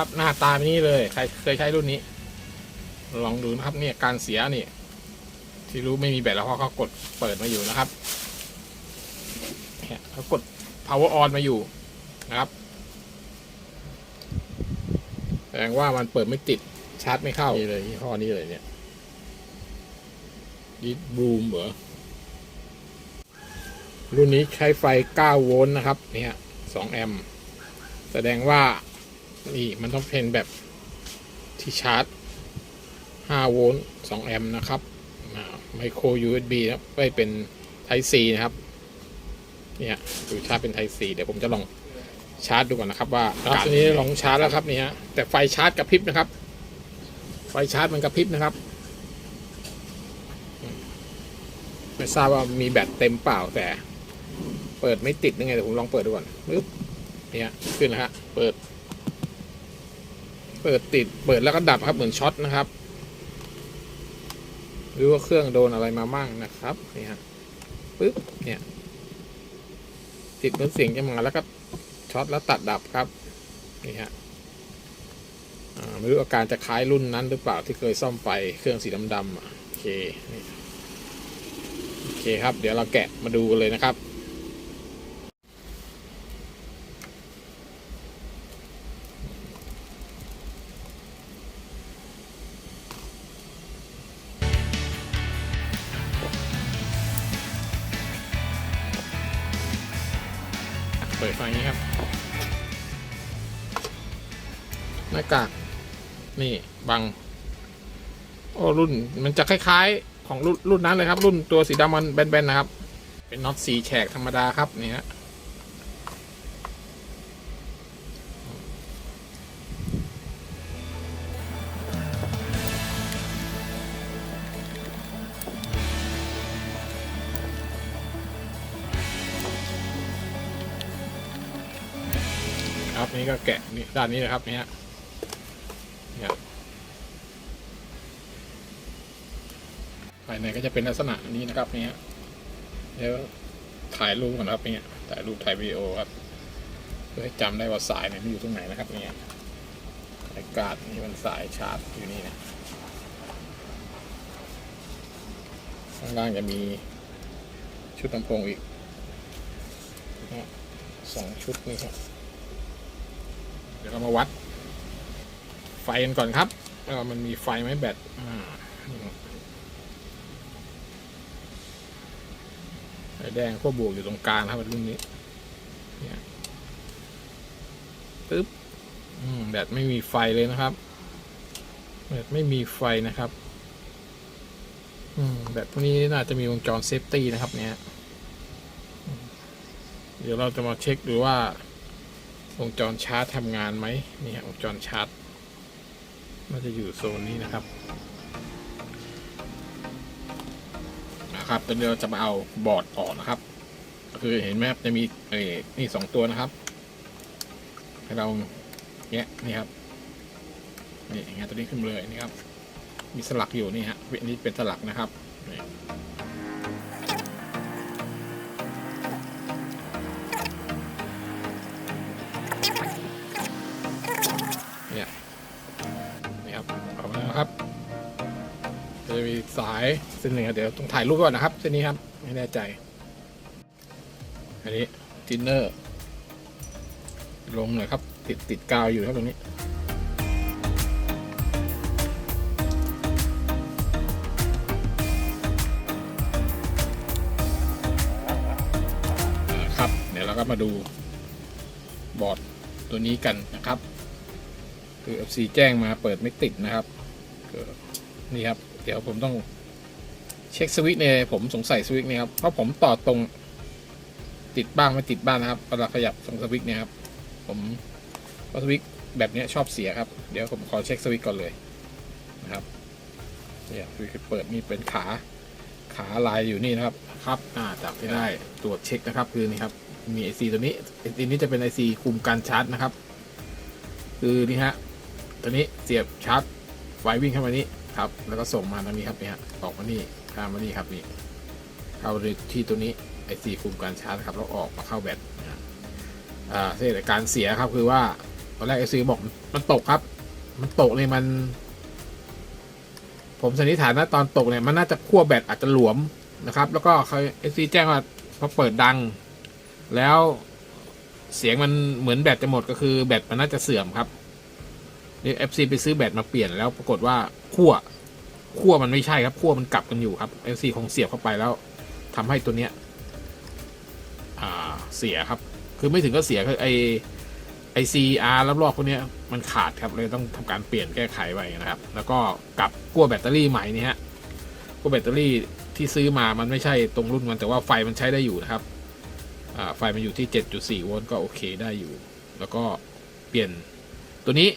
ครับ หน้าตาแบบนี้เลย ใครเคยใช้รุ่นนี้ ลองดูนะครับเนี่ยการเสียนี่ ที่รู้ไม่มีแบตแล้วเพราะเขากดเปิดมาอยู่นะครับเนี่ยเขากด power on มาอยู่นะครับแสดงว่ามันเปิดไม่ติดชาร์จไม่เข้านี่เลยยี่ห้อนี้เลยเนี่ยดิบูมเหรอรุ่นนี้ใช้ไฟ 9 โวลต์นะครับ เนี่ย 2 แอมป์ แสดงว่า นี่มันต้องเป็นแบบที่ชาร์จ 5 โวลต์ 2 แอมป์นะครับไมโคร USB นะไม่เป็น Type C นะครับ เนี่ยดูชาร์จเป็น Type C เดี๋ยวผมจะลองชาร์จดูก่อนนะครับว่าการนี้ลองชาร์จแล้วครับเนี่ยแต่ไฟชาร์จกระพริบนะครับ ไฟชาร์จมันกระพริบนะครับไม่ทราบว่ามีแบตเต็มเปล่าแต่ เปิดไม่ติดยังไงเดี๋ยวผมลองเปิดดูก่อนปึ๊บเนี่ยขึ้นแล้วฮะเปิด เปิดติดเปิดแล้วก็ดับครับเหมือนช็อตนะครับหรือว่าเครื่องโดนอะไรมามั่งนะครับนี่ฮะปึ๊บเนี่ยติดเหมือนเสียงจะมาแล้วก็ช็อตแล้วตัดดับครับนี่ฮะไม่รู้อาการจะคล้ายรุ่นนั้นหรือเปล่าที่เคยซ่อมไฟเครื่องสีดำๆโอเคโอเคครับ เดี๋ยวเราแกะมาดูกันเลยนะครับ เปิดไฟนี้ครับ หน้ากาก นี่บัง โอ้รุ่นมันจะคล้าย ๆ ของรุ่นรุ่นนั้นเลยครับ รุ่นตัวสีดำมันแบนๆนะครับ เป็นน็อตสีแฉกธรรมดาครับนี่ฮะ ก็แกะนี่ด้านนี้นะครับเนี่ยเนี่ยภายในก็จะเป็นลักษณะนี้นะครับเนี่ยเดี๋ยวถ่ายรูปก่อนครับเนี่ยถ่ายรูปถ่ายวิดีโอครับเพื่อให้จำได้ว่าสายเนี่ยมันอยู่ตรงไหนนะครับเนี่ยสายการ์ดนี่มันสายชาร์จอยู่นี่นะข้างล่างจะมีชุดลำโพงอีกสองชุดนี่ครับ ดี๋ยวเรามาวัด ไฟกันก่อนครับว่ามันมีไฟไหมแบตไฟแดงขั้วบวกอยู่ตรงกลางครับรุ่นนี้ เนี่ยปึ๊บแบตไม่มีไฟเลยนะครับ แบตไม่มีไฟนะครับแบตพวกนี้น่าจะมีวงจรเซฟตี้นะครับเนี่ย เดี๋ยวเราจะมาเช็คดูว่า วงจรชาร์จทำงานไหมนี่ฮะวงจรชาร์จมันจะอยู่โซนนี้นะครับนะครับตอนนี้เราจะมาเอาบอร์ดออกนะครับคือเห็นไหมครับจะมีเอ้นี่สองตัวนะครับให้เราเนี้ยนี่ครับนี่งานตัวนี้ขึ้นเลยนี่ครับ มีสลักอยู่นี่ฮะอันนี้เป็นสลักนะครับ นี่ครับออกมาแล้วครับจะมีสายเส้นหนึ่งเดี๋ยวต้องถ่ายรูปก่อนนะครับเส้นนี้ครับไม่แน่ใจ อันนี้ทินเนอร์ ลงหน่อยครับ ติดติดกาวอยู่ครับตรงนี้ครับ เดี๋ยวเราก็มาดูบอร์ดตัวนี้กันนะครับ คือ FC แจ้งมาเปิดไม่ติดนะครับนี่ครับ เดี๋ยวผมต้องเช็คสวิตช์เนี่ยผมสงสัยสวิตช์เนี่ยครับเพราะผมต่อตรงติดบ้างไม่ติดบ้างนะครับเวลาขยับตรงสวิตช์เนี่ยครับผมเพราะสวิตช์แบบนี้ชอบเสียครับ เดี๋ยวผมขอเช็คสวิตช์ก่อนเลยนะครับเนี่ยสวิตช์เปิดนี่เป็นขาขาลายอยู่นี่นะครับครับอ่าจับไม่ได้ตรวจเช็คนะครับคือนี่ครับมีไอซีตัวนี้ไอซีนี้จะเป็นไอซีคุมการชาร์จนะครับ คือนี่ฮะ ตัวนี้เสียบชาร์จไฟวิ่งเข้ามานี้ครับแล้วก็ส่งมาทางนี้ครับเนี่ยฮะออกมานี่ข้ามมานี่ครับนี่เข้าที่ตัวนี้ไอซีคุมการชาร์จครับแล้วออกมาเข้าแบตนะฮะอ่าเส้นการเสียครับคือว่าตอนแรกเอซีบอกมันตกครับ มันตกเนี่ยมัน ผมสันนิษฐานว่าตอนตกเนี่ยมันน่าจะขั้วแบตอาจจะหลวมนะครับ แล้วก็เขาเอซีแจ้งว่าพอเปิดดัง แล้วเสียงมันเหมือนแบตจะหมดก็คือแบตมันน่าจะเสื่อมครับ เอฟซีไปซื้อแบตมาเปลี่ยนแล้วปรากฏว่าขั้วขั้วมันไม่ใช่ครับขั้วมันกลับกันอยู่ครับเอฟซีคงเสียบเข้าไปแล้วทำให้ตัวเนี้ยอ่าเสียครับ คือไม่ถึงก็เสียคือไอไอซีอาร์รอบๆพวกเนี้ยมันขาดครับเลยต้องทำการเปลี่ยนแก้ไขไปนะครับ แล้วก็กลับกั้วแบตเตอรี่ใหม่นี่ฮะกั้วแบตเตอรี่ที่ซื้อมามันไม่ใช่ตรงรุ่นมันแต่ว่าไฟมันใช้ได้อยู่นะครับอ่าไฟมันอยู่ที่ 7.4 โวลต์ก็โอเคได้อยู่ แล้วก็เปลี่ยนตัวนี้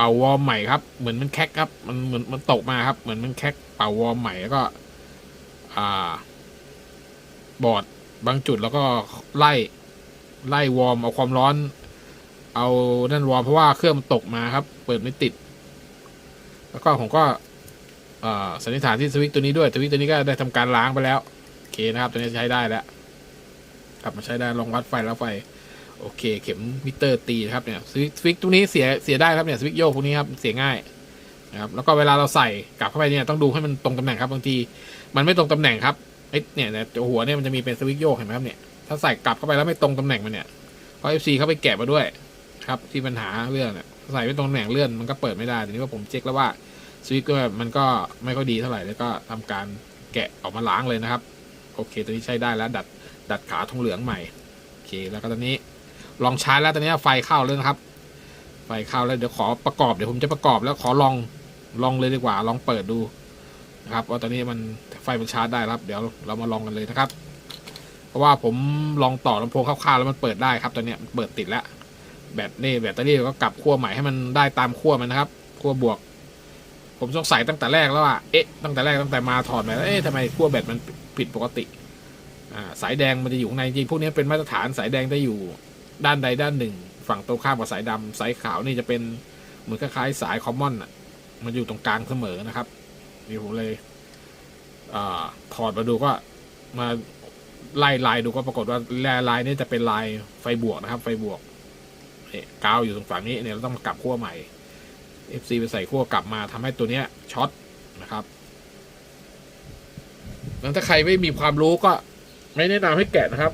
เป่าวอร์มใหม่ครับ เหมือนมันแคกครับ มันเหมือนมันตกมาครับ เหมือนมันแคกเป่าวอร์มใหม่แล้วก็ อ่า บอดบางจุดแล้วก็ไล่ไล่วอร์มเอาความร้อน เอานั่นวอร์มเพราะว่าเครื่องมันตกมาครับ เปิดไม่ติด แล้วก็ผมก็สันนิษฐานที่สวิตตัวนี้ด้วยสวิตตัวนี้ก็ได้ทำการล้างไปแล้วโอเคนะครับ ตัวนี้ใช้ได้แล้วกลับมาใช้ได้ลองวัดไฟแล้วไฟ โอเค เข็มมิเตอร์ตีนะครับเนี่ยสวิตช์สวิตช์ตัวนี้เสียเสียได้ครับเนี่ยสวิตช์โยกพวกนี้ครับเสียง่ายนะครับแล้วก็เวลาเราใส่กลับเข้าไปเนี่ยต้องดูให้มันตรงตำแหน่งครับบางทีมันไม่ตรงตำแหน่งครับไอ้เนี่ยเนี่ยตัวหัวเนี่ยมันจะมีเป็นสวิตช์โยกเห็นไหมครับเนี่ยถ้าใส่กลับเข้าไปแล้วไม่ตรงตำแหน่งมันเนี่ยเพราะ FC เขาไปแกะมาด้วยครับที่ปัญหาเรื่องเนี่ยใส่ไม่ตรงตำแหน่งเลื่อนมันก็เปิดไม่ได้ทีนี้ว่าผมเช็คแล้วว่าสวิตก็มันก็ไม่ค่อยดีเท่าไหร่แล้วก็ทำการแกะออกมาล้างเลยนะครับ โอเคตัวนี้ใช้ได้แล้วดัดดัดขาทองเหลืองใหม่ โอเคแล้วก็ตอนนี้ ลองใช้แล้วตอนนี้ไฟเข้าเลยนะครับ ไฟเข้าแล้วเดี๋ยวขอประกอบเดี๋ยวผมจะประกอบแล้วขอลองลองเลยดีกว่า ลองเปิดดูนะครับว่าตอนนี้มันไฟมันชาร์จได้ครับ เดี๋ยวเรามาลองกันเลยนะครับ เพราะว่าผมลองต่อลำโพงคร่าวๆแล้วมันเปิดได้ครับตอนนี้มันเปิดติดแล้วแบตนี่แบตเตอรี่ก็กลับขั้วใหม่ให้มันได้ตามขั้วมันนะครับขั้วบวก ผมสงสัยตั้งแต่แรกแล้วว่าเอ๊ะตั้งแต่แรกตั้งแต่มาถอดมาแล้วเอ๊ะทำไมขั้วแบตมันผิดปกติอ่าสายแดงมันจะอยู่ข้างในจริงพวกนี้เป็นมาตรฐานสายแดงจะอยู่ ด้านใดด้านหนึ่ง ฝั่งตรงข้ามกับสายดำสายขาวนี่จะเป็นเหมือนคล้ายๆสายคอมมอนอะ มันอยู่ตรงกลางเสมอนะครับนี่ผมเลยอถอดมาดูก็มาไล่ลายดูก็ปรากฏว่าแลลายนี้จะเป็นลายไฟบวกนะครับ ไฟบวกเนี่ยกาวอยู่ตรงฝั่งนี้เนี่ยเราต้องมากลับขั้วใหม่ FC ไปใส่ขั้วกลับมาทำให้ตัวเนี้ยช็อตนะครับแล้วถ้าใครไม่มีความรู้ก็ไม่แนะนำให้แกะนะครับ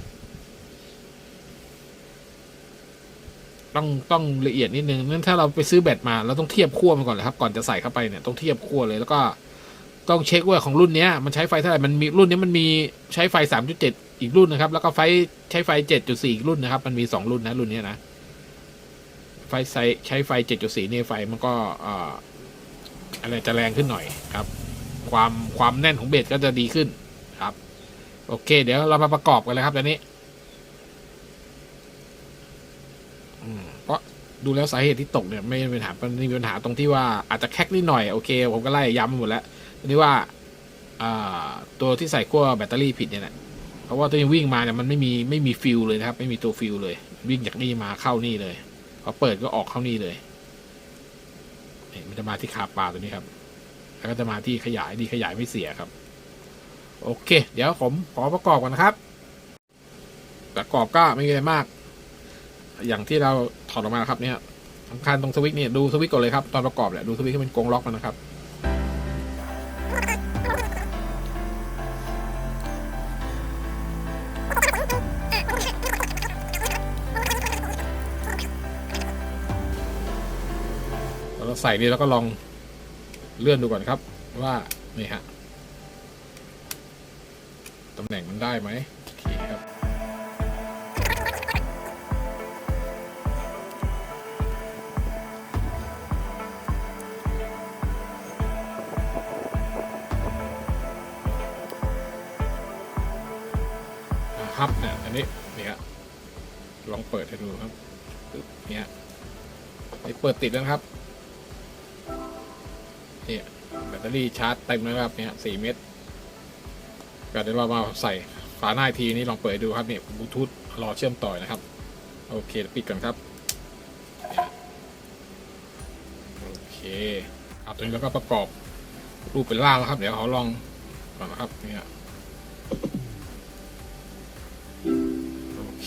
ต้องต้องละเอียดนิดนึงนั้นถ้าเราไปซื้อแบตมาเราต้องเทียบขั้วมันก่อนเลยครับก่อนจะใส่เข้าไปเนี่ยต้องเทียบขั้วเลยแล้วก็ต้องเช็คว่าของรุ่นนี้มันใช้ไฟเท่าไหร่มันมีรุ่นนี้มันมีใช้ไฟ 3.7 อีกรุ่นนะครับ แล้วก็ไฟใช้ไฟ 7.4 อีกรุ่นนะครับ มันมี 2 รุ่นนะรุ่นนี้นะไฟใช้ใช้ไฟ 7.4 นี่ไฟมันก็เอ่ออะไรจะแรงขึ้นหน่อยครับ ความความแน่นของเบสก็จะดีขึ้นครับ โอเค เดี๋ยวเรามาประกอบกันเลยครับตอนนี้อืม เพราะดูแล้วสาเหตุที่ตกเนี่ยไม่มีปัญหามันมีปัญหาตรงที่ว่าอาจจะแคกนิดหน่อยโอเค ผมก็ไล่ย้ำไปหมดแล้วนี้ว่าตัวที่ใส่ขั้วแบตเตอรี่ผิดเนี่ยนะเพราะว่าตัวนี้วิ่งมาเนี่ยมันไม่มีไม่มีฟิลเลยนะครับ ไม่มีตัวฟิลเลย วิ่งจากนี่มาเข้านี่เลยพอเปิดก็ออกเข้านี่เลยนี่มันจะมาที่คาปาตัวนี้ครับ แล้วก็จะมาที่ขยายดีขยายไม่เสียครับ โอเค เดี๋ยวผมขอประกอบก่อนนะครับ ประกอบก็ไม่มีอะไรมาก อย่างที่เราถอดออกมาครับเนี่ยสำคัญตรงสวิตช์เนี่ยดูสวิตช์ก่อนเลยครับตอนประกอบแหละดูสวิตช์ให้มันกงล็อกมันนะครับเราใส่นี่แล้วก็ลองเลื่อนดูก่อนครับว่านี่ฮะตำแหน่งมันได้ไหม อ่าครับเนี่ยอันนี้เนี่ฮะลองเปิดให้ดูครับเนี่ยนี่เปิดติดแล้วครับเนี่ยแบตเตอรี่ชาร์จเต็มแล้วครับเนี่ยสี่เมตรก็เดี๋ยวเรามาใส่ฝาหน้าทีนี้ลองเปิดดูครับเนี่ยบลูทูธรอเชื่อมต่อนะครับ โอเคปิดก่อนครับโอเคเอาตัวนี้แล้วก็ประกอบรูปเป็นร่างแล้วครับ เดี๋ยวเขาลองก่อนนะครับเนี่ย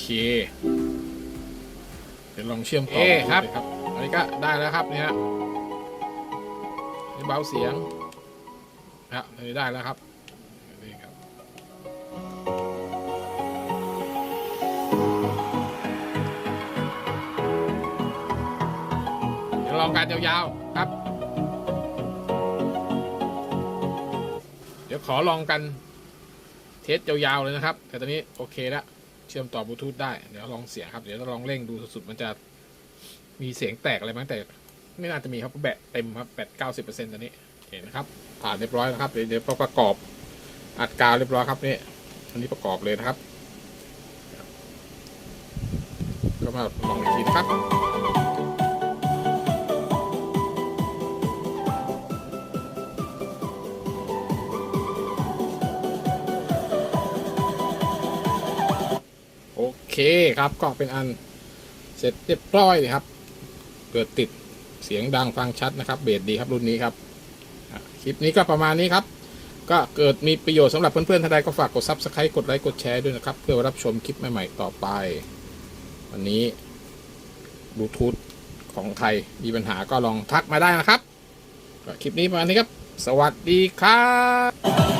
เคเดี๋ยวลองเชื่อมต่อเอ๊ะครับเลยอันนี้ก็ได้แล้วครับเนี่ยนี่เบาเสียงนะอันนี้ได้แล้วครับนี่ครับ เดี๋ยวลองการยาวๆครับ เดี๋ยวขอลองกันเทสยาวๆเลยนะครับ แต่ตอนนี้โอเคแล้ว เชื่อมต่อบลูทูธได้ เดี๋ยวลองเสียงครับ เดี๋ยวจะลองเร่งดูสุดๆมันจะมีเสียงแตกอะไรบ้างแต่ ไม่น่าจะมีครับเพราะแบตเต็มครับแบตเก้าสิบเปอร์เซ็นต์ตอนนี้เห็นนะครับผ่านเรียบร้อยนะครับ เดี๋ยวเดี๋ยวประกอบอัดกาวเรียบร้อยครับนี่อันนี้ประกอบเลยนะครับ ก็มาลองอีกทีนะครับ เคครับก็เป็นอันเสร็จเรียบร้อยเลยครับ เกิดติดเสียงดังฟังชัดนะครับเบสดีครับรุ่นนี้ครับคลิปนี้ก็ประมาณนี้ครับ ก็เกิดมีประโยชน์สำหรับเพื่อนๆท่านใดก็ฝากกด Subscribe กดไลค์กดแชร์ด้วยนะครับ เพื่อรับชมคลิปใหม่ๆต่อไป วันนี้บลูทูธของใครมีปัญหาก็ลองทักมาได้นะครับก็คลิปนี้ประมาณนี้ครับ สวัสดีครับ